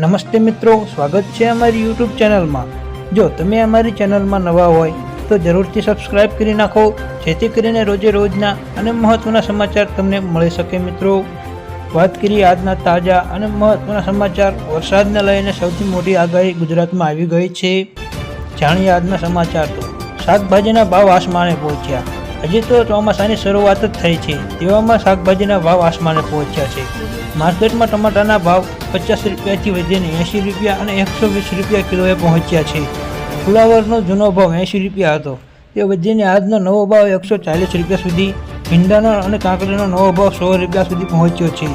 નમસ્તે મિત્રો, સ્વાગત છે અમારી યુટ્યુબ ચેનલમાં. જો તમે અમારી ચેનલમાં નવા હોય, તો જરૂરથી સબસ્ક્રાઇબ કરી નાખો, જેથી કરીને રોજે રોજના અને મહત્ત્વના સમાચાર તમને મળી શકે મિત્રો. વાત કરીએ આજના તાજા અને મહત્ત્વના સમાચાર. વરસાદને લઈને સૌથી મોટી આગાહી ગુજરાતમાં આવી ગઈ છે. જાણીએ આજના સમાચાર તો. શાકભાજીના ભાવ આસમાને પહોંચ્યા. હજી તો ચોમાસાની શરૂઆત જ થઈ છે. તેવામાં શાકભાજીના ભાવ આસમાને પહોંચ્યા છે. માર્કેટમાં ટમાટાના ભાવ પચાસ રૂપિયાથી વધીને એંશી રૂપિયા અને એકસો વીસ રૂપિયા કિલોએ પહોંચ્યા છે. ફુલાવરનો જૂનો ભાવ એંશી રૂપિયા હતો. તે વધીને આજનો નવો ભાવ એકસો ચાલીસ રૂપિયા સુધી, ભીંડાનો અને કાંકરીનો નવો ભાવ સો રૂપિયા સુધી પહોંચ્યો છે.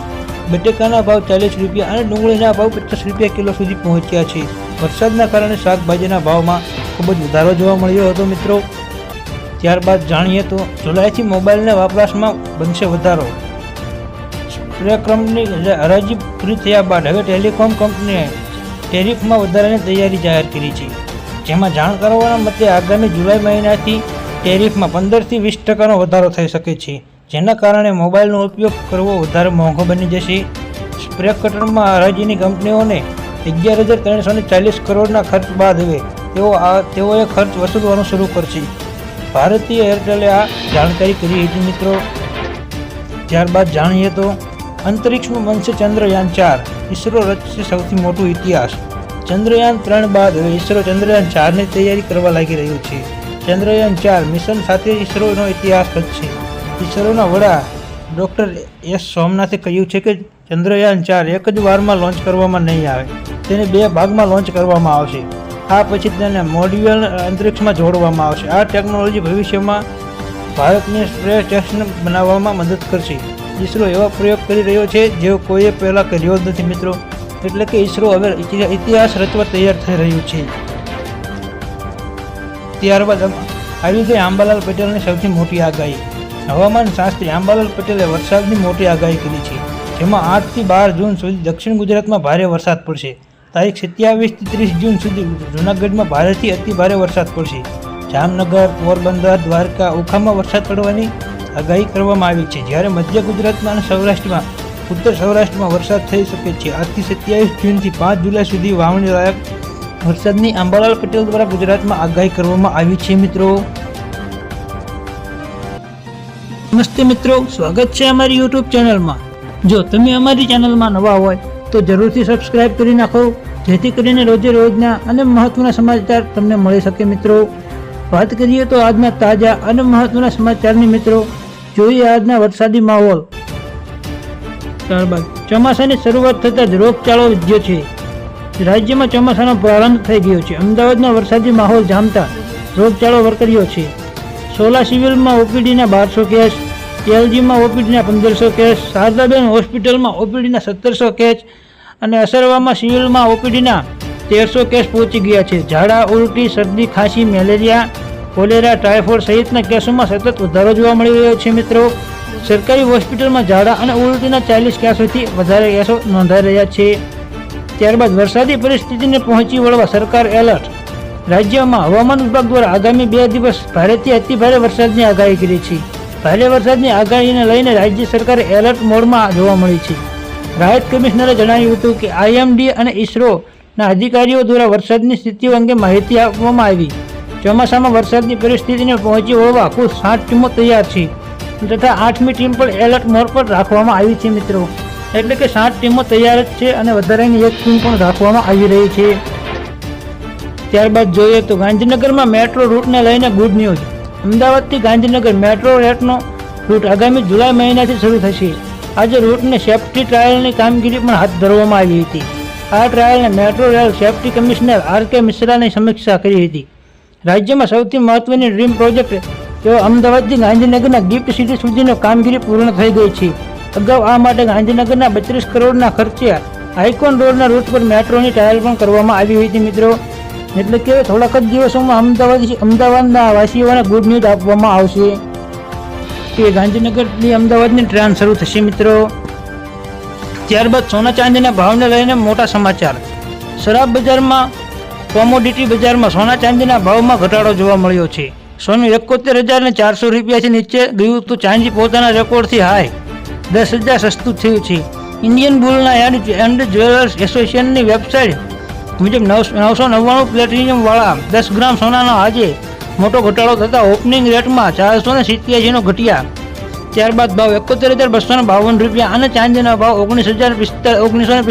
બટેકાના ભાવ ચાલીસ રૂપિયા અને ડુંગળીના ભાવ પચાસ રૂપિયા કિલો સુધી પહોંચ્યા છે. વરસાદના કારણે શાકભાજીના ભાવમાં ખૂબ જ વધારો જોવા મળ્યો હતો મિત્રો. ત્યારબાદ જાણીએ તો જુલાઈથી મોબાઈલના વપરાશમાં બનશે વધારો. સ્પ્રે કંપની હરાજી પૂરી થયા બાદ હવે ટેલિકોમ કંપનીએ ટેરિફમાં વધારાની તૈયારી જાહેર કરી છે. જેમાં જાણ કરવાના મતે આગામી જુલાઈ મહિનાથી ટેરિફમાં પંદરથી વીસ ટકાનો વધારો થઈ શકે છે. જેના કારણે મોબાઈલનો ઉપયોગ કરવો વધારે મોંઘો બની જશે. સ્પ્રે કટરમાં હરાજીની કંપનીઓને અગિયાર હજાર ત્રણસો ને ચાલીસ કરોડના ખર્ચ બાદ હવે તેઓ આ તેઓએ ખર્ચ વસૂલવાનું શરૂ કરશે. ભારતીય એરટેલે આ જાણકારી કરી હતી મિત્રો. ત્યારબાદ જાણીએ તો અંતરિક્ષમાં બનશે ચંદ્રયાન ચાર, ઈસરો રચશે સૌથી મોટું ઇતિહાસ. ચંદ્રયાન ત્રણ બાદ હવે ઈસરો ચંદ્રયાન ચારની તૈયારી કરવા લાગી રહ્યું છે. ચંદ્રયાન ચાર મિશન સાથે ઈસરોનો ઇતિહાસ રચશે. ઇસરોના વડા ડૉક્ટર એસ સોમનાથે કહ્યું છે કે ચંદ્રયાન ચાર એક જ વારમાં લોન્ચ કરવામાં નહીં આવે. તેને બે ભાગમાં લોન્ચ કરવામાં આવશે. આ પછી તેને મોડ્યુલ અંતરિક્ષમાં જોડવામાં આવશે. આ ટેકનોલોજી ભવિષ્યમાં ભારતને સ્પેસ સ્ટેશન બનાવવામાં મદદ કરશે. ઈસરો એવા પ્રયોગ કરી રહ્યો છે, જેઓ કોઈએ પહેલાં કર્યો જ નથી મિત્રો. એટલે કે ઈસરો હવે ઇતિહાસ રચવા તૈયાર થઈ રહ્યું છે. ત્યારબાદ આવી ગઈ આંબાલાલ પટેલની સૌથી મોટી આગાહી. હવામાન શાસ્ત્રી આંબાલાલ પટેલે વરસાદની મોટી આગાહી કરી છે. જેમાં આઠથી બાર જૂન સુધી દક્ષિણ ગુજરાતમાં ભારે વરસાદ પડશે. તારીખ સત્યાવીસથી ત્રીસ જૂન સુધી જૂનાગઢમાં ભારેથી અતિ ભારે વરસાદ પડશે. જામનગર, પોરબંદર, દ્વારકા, ઓખામાં વરસાદ પડવાની આગાહી કરવામાં આવી છે. જ્યારે મધ્ય ગુજરાતમાં અને સૌરાષ્ટ્રમાં, ઉત્તર સૌરાષ્ટ્રમાં વરસાદ થઈ શકે છે. આજથી સત્યાવીસ જૂનથી પાંચ જુલાઈ સુધી વાવણી લાયક વરસાદની આંબાલાલ પટેલ દ્વારા ગુજરાતમાં આગાહી કરવામાં આવી છે, મિત્રો. નમસ્તે, મિત્રો. સ્વાગત છે અમારી યુટ્યુબ ચેનલમાં. જો તમે અમારી ચેનલમાં નવા હોય, તો જરૂરથી સબસ્ક્રાઇબ કરી નાખો. જેથી કરીને રોજે રોજના અને મહત્વના સમાચાર તમને મળી શકે, મિત્રો. વાત કરીએ તો આજના તાજા અને મહત્વના સમાચારની, મિત્રો. જોઈએ આજના વરસાદી માહોલ. ત્યારબાદ ચોમાસાની શરૂઆત થતાં જ રોગચાળો વધ્યો છે. રાજ્યમાં ચોમાસાનો પ્રારંભ થઈ ગયો છે. અમદાવાદમાં વરસાદી માહોલ જામતા રોગચાળો વકર્યો છે. સોલા સિવિલમાં ઓપીડીના બારસો કેસ, એલજીમાં ઓપીડીના પંદરસો કેસ, શારદાબેન હોસ્પિટલમાં ઓપીડીના સત્તરસો કેસ અને અસરવામાં સિવિલમાં ઓપીડીના તેરસો કેસ પહોંચી ગયા છે. ઝાડા, ઉલટી, શરદી, ખાંસી, મેલેરિયા કોલેરા, ટાઇફોઇડ સહિતના કેસોમાં સતત વધારો જોવા મળી રહ્યો છે મિત્રો. સરકારી હોસ્પિટલમાં ઝાડા અને ઉલટીના ચાલીસ કેસોથી વધારે કેસો નોંધાઈ રહ્યા છે. ત્યારબાદ વરસાદી પરિસ્થિતિને પહોંચી વળવા સરકાર એલર્ટ. રાજ્યમાં હવામાન વિભાગ દ્વારા આગામી બે દિવસ ભારેથી અતિભારે વરસાદની આગાહી કરી છે. ભારે વરસાદની આગાહીને લઈને રાજ્ય સરકારે એલર્ટ મોડમાં જોવા મળી છે. રાહત કમિશનરે જણાવ્યું હતું કે આઈએમડી અને ઇસરોના અધિકારીઓ દ્વારા વરસાદની સ્થિતિઓ અંગે માહિતી આપવામાં આવી. ચોમાસામાં વરસાદની પરિસ્થિતિને પહોંચી વળવા કુલ સાત ટીમો તૈયાર છે. તથા આઠમી ટીમ પણ એલર્ટ મોડ પર રાખવામાં આવી છે મિત્રો. એટલે કે સાત ટીમો તૈયાર જ છે અને વધારાની એક ટીમ પણ રાખવામાં આવી રહી છે. ત્યારબાદ જોઈએ તો ગાંધીનગરમાં મેટ્રો રૂટને લઈને ગુડ ન્યૂઝ. અમદાવાદથી ગાંધીનગર મેટ્રો રેટનો રૂટ આગામી જુલાઈ મહિનાથી શરૂ થશે. આજે રૂટને સેફ્ટી ટ્રાયલની કામગીરી પણ હાથ ધરવામાં આવી હતી. આ ટ્રાયલને metro rail safety commissioner R K મિશ્રાની સમીક્ષા કરી હતી. રાજ્યમાં સૌથી મહત્વની ડ્રીમ પ્રોજેક્ટ તેઓ અમદાવાદથી ગાંધીનગરના ગિફ્ટ સિટી સુધીની કામગીરી પૂર્ણ થઈ ગઈ છે. અગાઉ આ માટે ગાંધીનગરના બત્રીસ કરોડના ખર્ચે આઇકોન રોડના રૂટ પર મેટ્રોની ટ્રાયલ પણ કરવામાં આવી હતી મિત્રો. એટલે કે થોડાક જ દિવસોમાં અમદાવાદ અમદાવાદના વાસીઓને ગુડ ન્યૂઝ આપવામાં આવશે. કે ગાંધીનગરથી અમદાવાદની ટ્રેન શરૂ થશે મિત્રો. ત્યારબાદ સોના ચાંદીના ભાવને લઈને મોટા સમાચાર. શરાબ બજારમાં કોમોડિટી બજારમાં સોના ચાંદીના ભાવમાં ઘટાડો જોવા મળ્યો છે. સોનું એકોતેર હજાર ને ચારસો રૂપિયાથી નીચે ગયું તો ચાંદી પોતાના રેકોર્ડથી હાઈ દસ હજાર સસ્તું થયું છે. ઇન્ડિયન બુલના એન્ડ એન્ડ જ્વેલર્સ એસોસિએશનની વેબસાઇટ મુજબ નવ નવસો નવ્વાણું પ્લેટિનિયમવાળા દસ ગ્રામ સોનાનો આજે મોટો ઘટાડો થતાં ઓપનિંગ રેટમાં ચારસો ને સિત્યાસીનો ઘટ્યા. ત્યારબાદ ભાવ એકોતેર હજાર બસો બાવન રૂપિયા અને ચાંદીના ભાવ ઓગણીસ હજાર ઓગણીસો ને